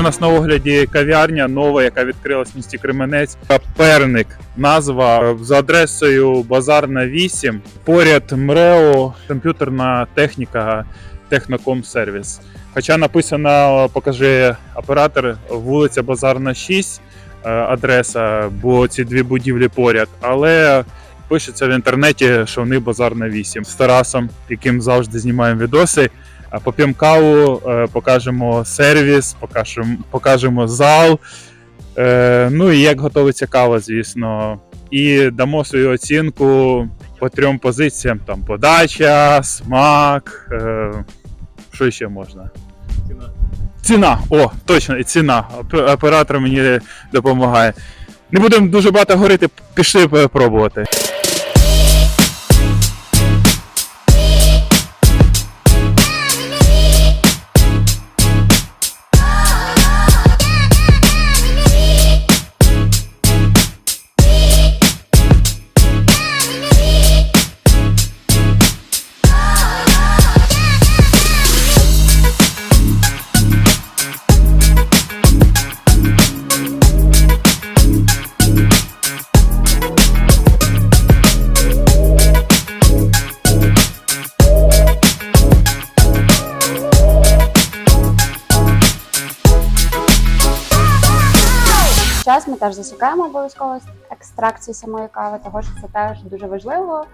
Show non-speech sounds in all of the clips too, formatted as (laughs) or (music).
у нас на огляді кав'ярня нова, яка відкрилась в місті Кременець. Перник. Назва за адресою Базарна 8. Поряд МРЕО, комп'ютерна техніка, Техноком сервіс. Хоча написано, покажи оператор, вулиця Базарна 6, е, адреса, бо ці дві будівлі поряд. Але пишеться в інтернеті, що вони Базарна 8. З Тарасом, яким завжди знімаємо відоси. Поп'ємо каву, е, покажемо сервіс, покажемо, покажемо зал. Е, Ну і як готується кава, звісно. І дамо свою оцінку по трьом позиціям: там подача, смак. Е, що ще можна? Ціна. О, точно, і ціна. Оператор мені допомагає. Не будемо дуже багато говорити, пішли пробувати. Час ми теж засікаємо обов'язково екстракції самої кави, того що це теж дуже важливо.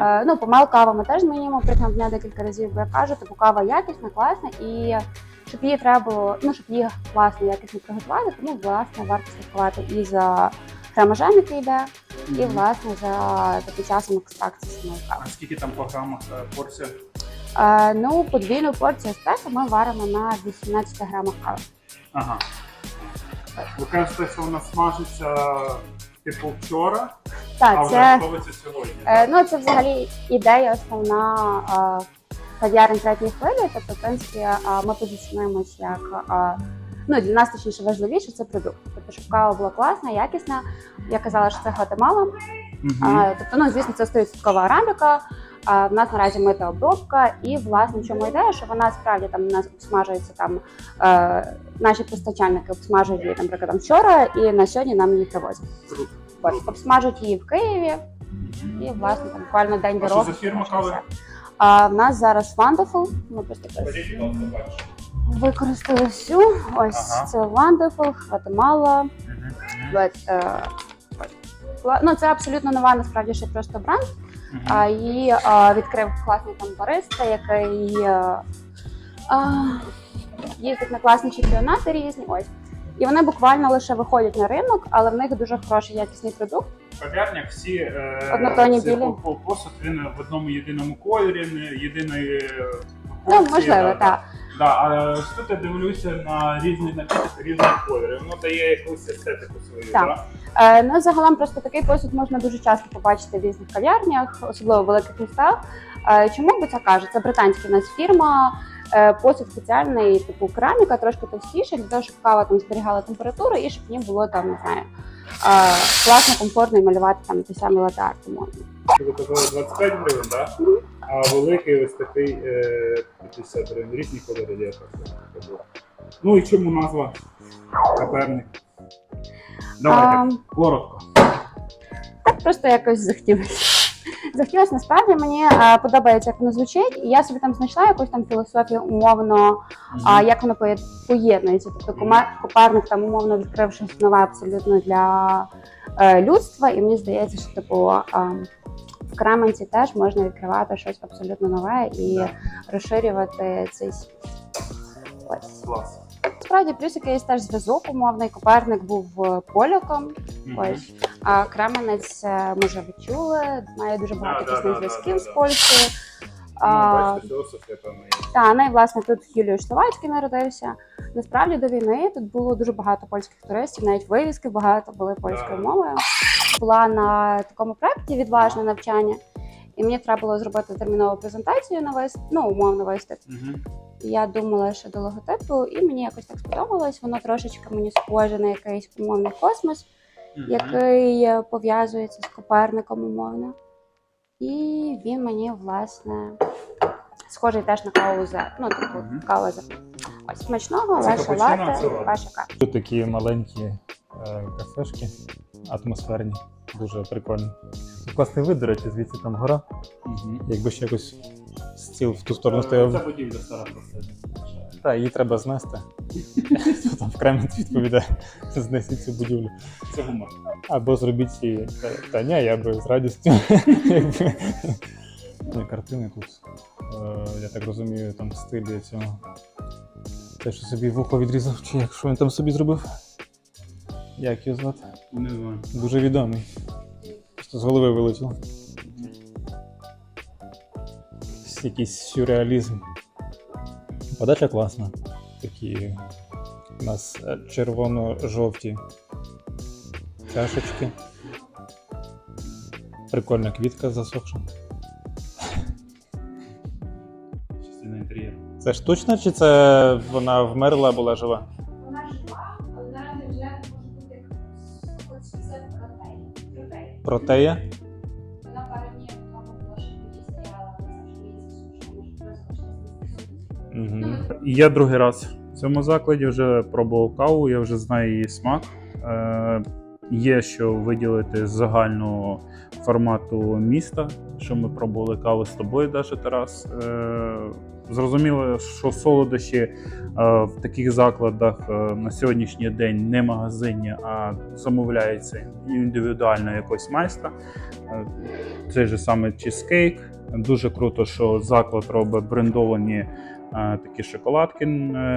Е, ну, помел кави ми теж змінюємо протягом дня декілька разів, бо я кажу, типу кава якісна, класна, і щоб її треба було, ну щоб її класно, якісно приготувати, тому власне варто слідкувати і за грамажем, який йде, і власне за таким часом екстракції самої кави. А скільки там по грамах е, порція? Е, ну, подвійну порцію еспресо ми варимо на 18 грамах кави. Ага. Ви кажете, що вона смажиться типу вчора, Так, це. готується сьогодні. Е, Ну, це взагалі ідея основна е, кав'ярень третьої хвилі. Тобто, в принципі, е, ми позиціонуємось як е, ну для нас точніше важливіше це продукт. Тобто, щоб кава була класна, якісна. Я казала, що це Гватемала. Мгм. Е, Тобто, ну звісно, це 100% араміка. А в нас наразі мита обробка, і власне в чому ідея, що вона справді там у нас обсмажується там е, наші постачальники обсмажують її, наприклад, там вчора, і на сьогодні нам її привозять. Ось обсмажують її в Києві, і власне там буквально день А що за фірма кави? А в нас зараз Wonderful. Ми просто використали всю. Ось Ага. це Wonderful. От, е. Ну, це абсолютно нова, насправді ще просто бренд. А, е, відкрив класний там бариста, який е, а, їздить на класні чемпіонати різні. Ось. І вони буквально лише виходять на ринок, але в них дуже хороший якісний продукт. В кав'ярнях всі е, Однотонні всі білі. по- по- посуд він в одному єдиному кольорі, не єдиної е, Ну, порції, можливо, да, так. Да, а тут я дивлюся на різні напітки різних кольорів. Воно дає якусь естетику свою. Так. Да? Е, ну, загалом просто такий посуд можна дуже часто побачити в різних кав'ярнях, особливо в великих містах. Е, чому бо це кажу? Це британська в нас фірма. Е, посуд спеціальний, типу кераміка, трошки товстіше, для того, щоб кава там зберігала температуру і щоб в ній було там, не знаю, класно, комфортно і малювати там той самий латар. Тому Ви казали 25 гривень? Мгм. а великий ось такий е, 50 гривень. Різні кольори є. Ну і чому назва Каперник? Давайте, Ем. коротко. так просто якось захотілося. Захотілося насправді мені е, подобається, як воно звучить, і я собі там знайшла якусь там філософію умовно, а як воно поє- поєднується. Тобто Коперник там умовно відкрив щось нове абсолютно для е, людства, і мені здається, що типу е, в Кременці теж можна відкривати щось абсолютно нове і розширювати цей світ. Ось. Клас. Справді, плюс якийсь теж зв'язок умовний. Коперник був е, поляком. Мгм. Ось. А Кременець, е, може, ви чули, має дуже багато тісних да, зв'язків да, з да. Польщею. Ну, А, та, ну власне тут Юліуш Словацький народився. Насправді до війни тут було дуже багато польських туристів, навіть вивіски багато були польською мовою. Була на такому проєкті відважне навчання, і мені треба було зробити термінову презентацію на вист... ну, умовно виступ. Мгм. Я думала ще до логотипу, і мені якось так сподобалось. Воно трошечки мені схоже на якийсь умовний космос Мгм. який е, пов'язується з Коперником умовно. І він мені, власне, схожий теж на каву за. Ну, типу, Мгм. кава за. Ось смачного, Це ваше лате, ваша кава. Тут такі маленькі е, кафешки, атмосферні, дуже прикольні. Класний вид, до речі, звідси там гора. Якби ще якось стіл в ту сторону стояв. будівля стара просто. Так, її треба знести. Хто там окремо відповідає, знесіть цю будівлю. Це гумор. Або зробіть її. Та, ні, я би з радістю. Ну, картини тут, е, я так розумію, там в стилі цього. Те, що собі вухо відрізав, чи як що він там собі зробив. Як його звати? Не знаю. Дуже відомий. Просто з голови вилетіло. Якийсь сюрреалізм. Подача класна. Такі у нас е, червоно-жовті чашечки. Прикольна квітка засохша. Частина інтер'єру. Це штучна, чи це вона вмерла, була жива? Вона жива, але наразі вже може бути це протеїн. Протея? Угу. Я другий раз в цьому закладі вже пробував каву, я вже знаю її смак. Е, є що виділити з загального формату міста, що ми пробували каву з тобою, Даша Тарас. Е, зрозуміло, що солодощі е, в таких закладах е, на сьогоднішній день не магазинні, а замовляється індивідуально якось майстра. Е, Цей же саме чизкейк. Дуже круто, що заклад робить брендовані такі шоколадки е,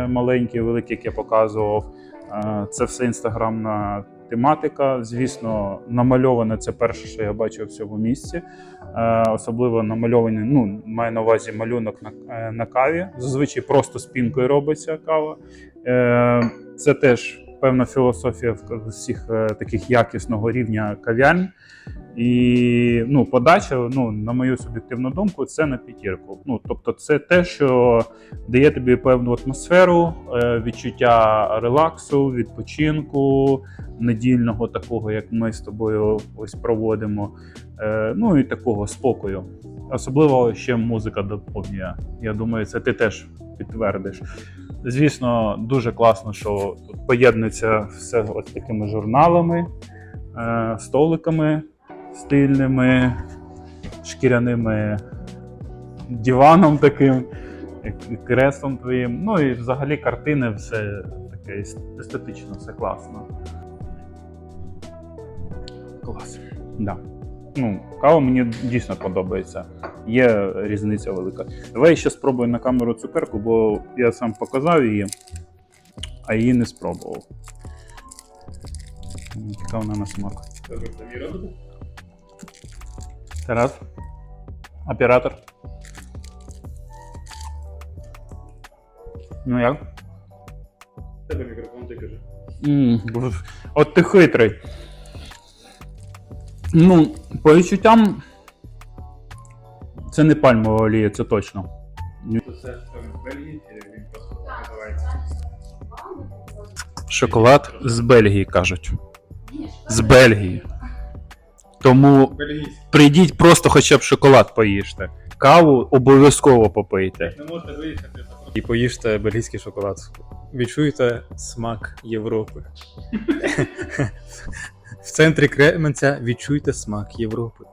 маленькі, великі, як я показував. Це все інстаграмна тематика. Звісно, намальоване це перше, що я бачив в цьому місці. Е, Особливо намальовані, ну, маю на увазі малюнок на, е, на каві. Зазвичай просто спінкою робиться кава. Це теж певна філософія всіх таких якісного рівня кав'ярень. І ну, подача, ну, на мою суб'єктивну думку, це на п'ятірку. Ну, тобто, це те, що дає тобі певну атмосферу, е, відчуття релаксу, відпочинку, недільного такого, як ми з тобою ось проводимо. Е, Ну і такого спокою. Особливо ще музика доповнює. Я думаю, це ти теж підтвердиш. Звісно, дуже класно, що тут поєднується все ось такими журналами, е, столиками стильними, шкіряними диваном таким, креслом твоїм. Ну і взагалі картини, все таке естетично, все класно. Клас. Да. Ну, кава мені дійсно подобається. Є різниця велика. Давай я ще спробую на камеру цукерку, бо я сам показав її, а її не спробував. Яка вона на смак. Тарас. Оператор. Ну як? Тебе мікрофон ти кажи. Боже, От ти хитрий. Ну, по відчуттям. Це не пальмова олія, це точно. Це в Бельгії, він просто називається? Шоколад з Бельгії кажуть. З Бельгії. Тому прийдіть просто хоча б шоколад поїжте. Каву обов'язково попийте. Не можете виїхати, І поїжте бельгійський шоколад. Відчуєте смак Європи. (laughs) В центрі Кременця відчуйте смак Європи.